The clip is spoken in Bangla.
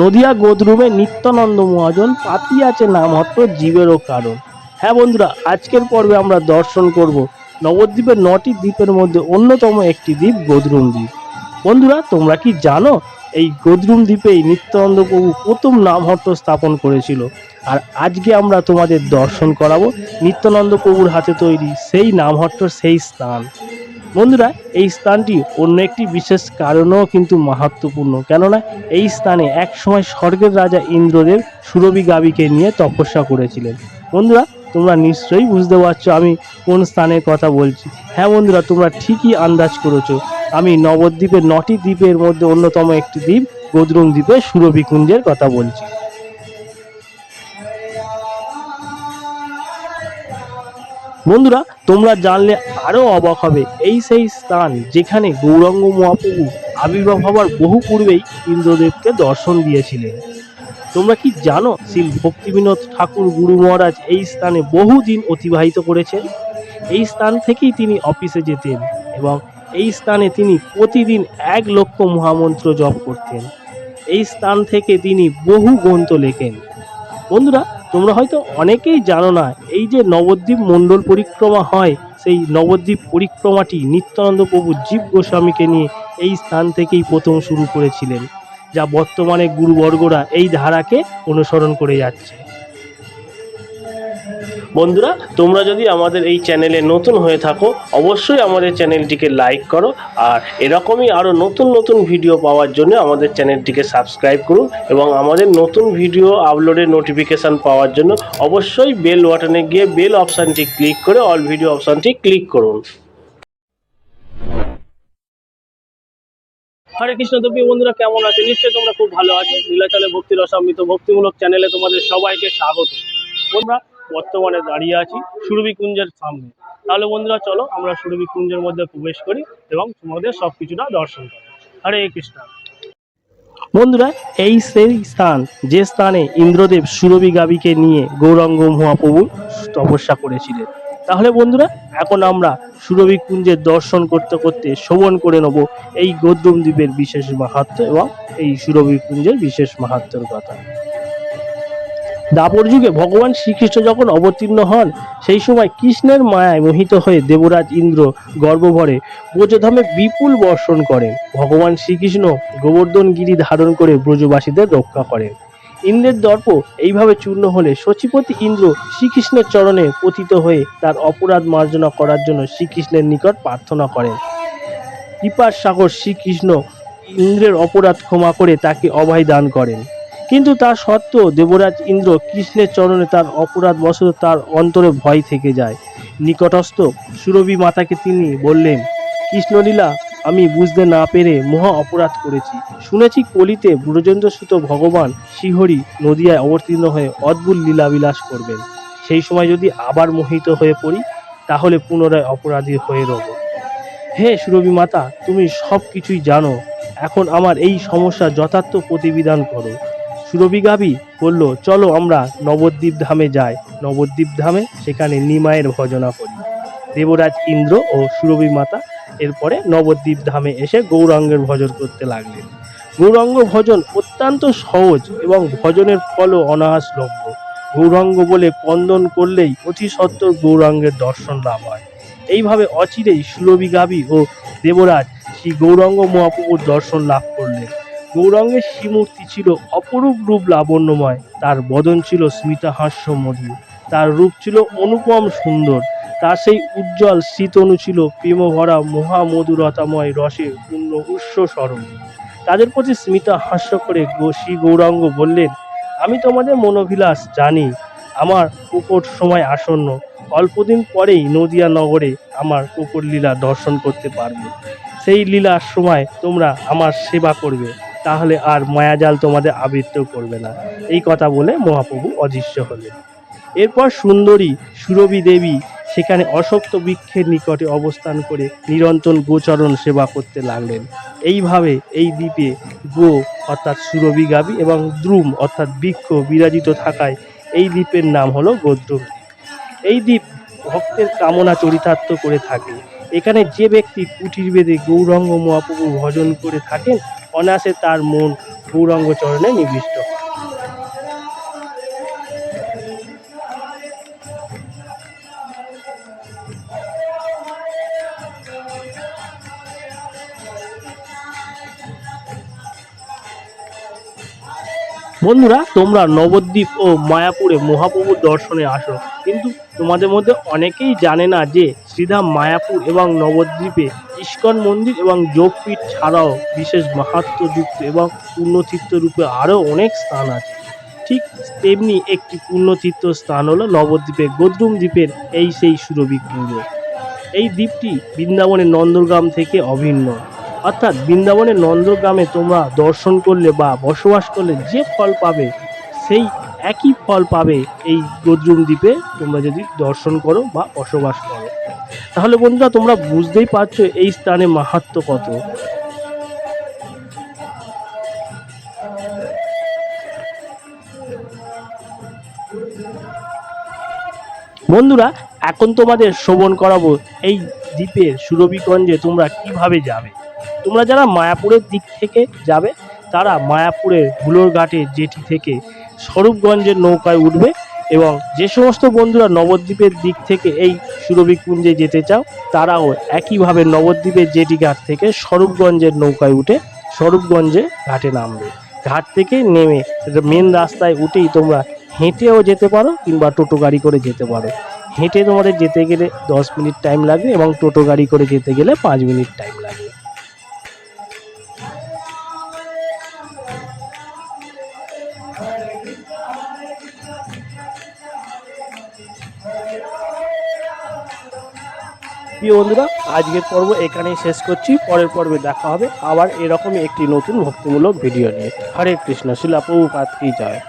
নদিয়া গোদরুমে নিত্যানন্দ মহাজন পাতি আছে নামহট্ট জীবেরও কারণ। হ্যাঁ বন্ধুরা, আজকের পর্বে আমরা দর্শন করব নবদ্বীপের নটি দ্বীপের মধ্যে অন্যতম একটি দ্বীপ গোদরুম দ্বীপ। বন্ধুরা, তোমরা কি জানো, এই গোদরুম দ্বীপেই নিত্যানন্দ প্রভু প্রথম নামহট্ট স্থাপন করেছিল। আর আজকে আমরা তোমাদের দর্শন করাবো নিত্যানন্দ প্রভুর হাতে তৈরি সেই নামহট্টর সেই স্থান। বন্ধুরা, এই স্থানটি অন্য একটি বিশেষ কারণেও কিন্তু মাহাত্মপূর্ণ কেননা, এই স্থানে এক সময় স্বর্গের রাজা ইন্দ্রদেব সুরভি গাবিকে নিয়ে তপস্যা করেছিলেন। বন্ধুরা, তোমরা নিশ্চয়ই বুঝতে পারছ আমি কোন স্থানের কথা বলছি। হ্যাঁ বন্ধুরা, তোমরা ঠিকই আন্দাজ করেছ। আমি নবদ্বীপের নটি দ্বীপের মধ্যে অন্যতম একটি দ্বীপ গোদরুম দ্বীপে সুরভি কুঞ্জের কথা বলছি। বন্ধুরা, তোমরা জানলে আরও অবাক হবে। এই সেই স্থান যেখানে গৌরাঙ্গ মহাপ্রভু আবির্ভাব হবার বহু পূর্বেই ইন্দ্রদেবকে দর্শন দিয়েছিলেন। তোমরা কি জানো শ্রী ভক্তিবিনোদ ঠাকুর গুরু মহারাজ এই স্থানে বহুদিন অতিবাহিত করেছেন? এই স্থান থেকেই তিনি অফিসে যেতেন এবং এই স্থানে তিনি প্রতিদিন এক লক্ষ মহামন্ত্র জপ করতেন। এই স্থান থেকে তিনি বহু গ্রন্থ লেখেন। বন্ধুরা, তোমরা হয়তো অনেকেই জানো না এই যে নবদ্বীপ মণ্ডল পরিক্রমা হয়, সেই নবদ্বীপ পরিক্রমাটি নিত্যানন্দ প্রভু জীব গোস্বামীকে নিয়ে এই স্থান থেকেই প্রথম শুরু করেছিলেন, যা বর্তমানে গুরুবর্গরা এই ধারাকে অনুসরণ করে যাচ্ছে। বন্ধুরা, তোমরা যদি আমাদের এই চ্যানেলে নতুন হয়ে থাকো, অবশ্যই আমাদের চ্যানেলটিকে লাইক করো আর এরকমই আরও নতুন নতুন ভিডিও পাওয়ার জন্য আমাদের চ্যানেলটিকে সাবস্ক্রাইব করুন এবং আমাদের নতুন ভিডিও আপলোডের নোটিফিকেশান পাওয়ার জন্য অবশ্যই বেল বাটনে গিয়ে বেল অপশানটি ক্লিক করে অল ভিডিও অপশানটি ক্লিক করুন। হরে কৃষ্ণ প্রিয় বন্ধুরা, কেমন আছে? নিশ্চয়ই তোমরা খুব ভালো আছো। নীলাচলে ভক্তি রসামৃত ভক্তিমূলক চ্যানেলে তোমাদের সবাইকে স্বাগত। আমরা বর্তমানে দাঁড়িয়ে আছি সুরভি কুঞ্জের সামনে। তাহলে বন্ধুরা, চলো আমরা সুরভি কুঞ্জের মধ্যে প্রবেশ করি এবং তোমাদের সব কিছুটা দর্শন করি। হরে কৃষ্ণ। বন্ধুরা, এই সেই স্থান, যে স্থানে ইন্দ্রদেব সুরভি গাবিকে নিয়ে গৌরাঙ্গ মহাপ্রভু তপস্যা করেছিলেন। তাহলে বন্ধুরা, এখন আমরা সুরভি কুঞ্জের দর্শন করতে করতে শ্রবণ করে নেব এই গৌদ্রম দ্বীপের বিশেষ মাহাত্ম্য এবং এই সুরভি কুঞ্জের বিশেষ মাহাত্ম্যের কথা। দাপর যুগে ভগবান শ্রীকৃষ্ণ যখন অবতীর্ণ হন, সেই সময় কৃষ্ণের মায়ায় মোহিত হয়ে দেবরাজ ইন্দ্র গর্বভরে ব্রজধামে বিপুল বর্ষণ করেন। ভগবান শ্রীকৃষ্ণ গোবর্ধন গিরি ধারণ করে ব্রজবাসীদের রক্ষা করেন। ইন্দ্রের দর্প এইভাবে চূর্ণ হলে শচীপতি ইন্দ্র শ্রীকৃষ্ণের চরণে পতিত হয়ে তার অপরাধ মার্জনা করার জন্য শ্রীকৃষ্ণের নিকট প্রার্থনা করেন। কৃপার সাগর শ্রীকৃষ্ণ ইন্দ্রের অপরাধ ক্ষমা করে তাকে অভয় দান করেন। কিন্তু তা সত্ত্বেও দেবরাজ ইন্দ্র কৃষ্ণের চরণে তার অপরাধ বশত তার অন্তরে ভয় থেকে যায়। নিকটস্থ সুরভি মাতাকে তিনি বললেন, কৃষ্ণলীলা, আমি বুঝতে না পেরে মহা অপরাধ করেছি। শুনেছি কলিতে ব্রজেন্দ্রসুত ভগবান শিহরি নদিয়ায় অবতীর্ণ হয়ে অদ্ভুত লীলাবিলাস করবেন। সেই সময় যদি আবার মোহিত হয়ে পড়ি, তাহলে পুনরায় অপরাধী হয়ে রব। হে সুরভি মাতা, তুমি সব কিছুই জানো। এখন আমার এই সমস্যা যথার্থ প্রতিবিধান করো। সুরভি গাভী বলল, চলো আমরা নবদ্বীপ ধামে যাই। নবদ্বীপ ধামে সেখানে নিমায়ের ভজনা করি। দেবরাজ ইন্দ্র ও সুরভি মাতা এরপরে নবদ্বীপ ধামে এসে গৌরাঙ্গের ভজন করতে লাগলেন। গৌরাঙ্গ ভজন অত্যন্ত সহজ এবং ভজনের ফলও অনায়াসলভ্য। গৌরাঙ্গ বলে কন্দন করলেই অতি সত্বর গৌরাঙ্গের দর্শন লাভ হয়। এইভাবে অচিরেই সুরভি গাভী ও দেবরাজ শ্রী গৌরাঙ্গ মহাপ্রভুর দর্শন লাভ করলেন গৌরাঙ্গের শ্রীমূর্তি ছিল অপরূপ রূপ লাবণ্যময়। তার বদন ছিল স্মিতাহাস্য মধু তার রূপ ছিল অনুপম সুন্দর। তার সেই উজ্জ্বল শীতনু ছিল প্রেমভরা মহামধুরতাময় রসে পূর্ণ উৎস স্মরণ তাদের প্রতি স্মিতা হাস্য করে শ্রী গৌরাঙ্গ বললেন, আমি তোমাদের মনোভিলাস জানি, আমার উপর সময় আসন্ন। অল্পদিন পরেই নদিয়া নগরে আমার কুকুর লীলা দর্শন করতে পারবে। সেই লীলার সময় তোমরা আমার সেবা করবে। তাহলে আর মায়াজাল তোমাদের আবৃত্ত করবে না। এই কথা বলে মহাপ্রভু অদৃশ্য হলেন। এরপর সুন্দরী সুরভি দেবী সেখানে অশক্ত বৃক্ষের নিকটে অবস্থান করে নিরন্তর গোচরণ সেবা করতে লাগলেন। এইভাবে এই দ্বীপে গো, অর্থাৎ সুরভি গাবি এবং দ্রুম, অর্থাৎ বৃক্ষ বিরাজিত থাকায় এই দ্বীপের নাম হলো গোদ্রুম এই দ্বীপ ভক্তের কামনা চরিতার্থ করে থাকে। এখানে যে ব্যক্তি কুটির বেদে গৌরঙ্গ মহাপ্রভু ভজন করে থাকেন অনায়াসে তার মন পুরঙ্গ চরণে নিবিষ্ট। বন্ধুরা, তোমরা নবদ্বীপ ও মায়াপুরে মহাপ্রভুর দর্শনে আসো। কিন্তু তোমাদের মধ্যে অনেকেই জানে না যে শ্রীধাম মায়াপুর এবং নবদ্বীপে ইস্কন মন্দির এবং যোগপীঠ ছাড়াও বিশেষ মাহাত্মযুক্ত এবং রূপে আরও অনেক স্থান আছে। ঠিক তেমনি একটি পূর্ণচিত্ত স্থান হলো নবদ্বীপের গদ্রুম দ্বীপের এই সেই সুরভি এই দ্বীপটি বৃন্দাবনের নন্দগ্রাম থেকে অভিন্ন। অর্থাৎ বৃন্দাবনের নন্দগ্রামে তোমরা দর্শন করলে বা বসবাস করলে যে ফল পাবে, সেই একই ফল পাবে এই গদ্রুম দ্বীপে তোমরা যদি দর্শন করো বা বসবাস করো। তাহলে বন্ধুরা, তোমরা বুঝতেই পারছ এই স্থানে মাহাত্ম্য কত। বন্ধুরা, এখন তোমাদের শ্রবণ করাবো এই দ্বীপের সুরভিগঞ্জে তোমরা কীভাবে যাবে। তোমরা যারা মায়াপুরের দিক থেকে যাবে, তারা মায়াপুরের হুলোর ঘাটে জেটি থেকে স্বরূপগঞ্জের নৌকায় উঠবে এবং যে সমস্ত বন্ধুরা নবদ্বীপের দিক থেকে এই সুরভিকুঞ্জে যেতে চাও, তারাও একইভাবে নবদ্বীপের জেটি ঘাট থেকে স্বরূপগঞ্জের নৌকায় উঠে স্বরূপগঞ্জে ঘাটে নামবে। ঘাট থেকে নেমে মেন রাস্তায় উঠেই তোমরা হেঁটেও যেতে পারো কিংবা টোটো গাড়ি করে যেতে পারো। হেঁটে তোমাদের যেতে গেলে দশ মিনিট টাইম লাগবে এবং টোটো গাড়ি করে যেতে গেলে পাঁচ মিনিট টাইম লাগবে। প্রিয় বন্ধুরা, আজকের পর্ব এখানেই শেষ করছি। পরের পর্বে দেখা হবে আবার এরকমই একটি নতুন ভক্তিমূলক ভিডিও নিয়ে। হরে কৃষ্ণ শিলা প্রভুপাত কি জয়।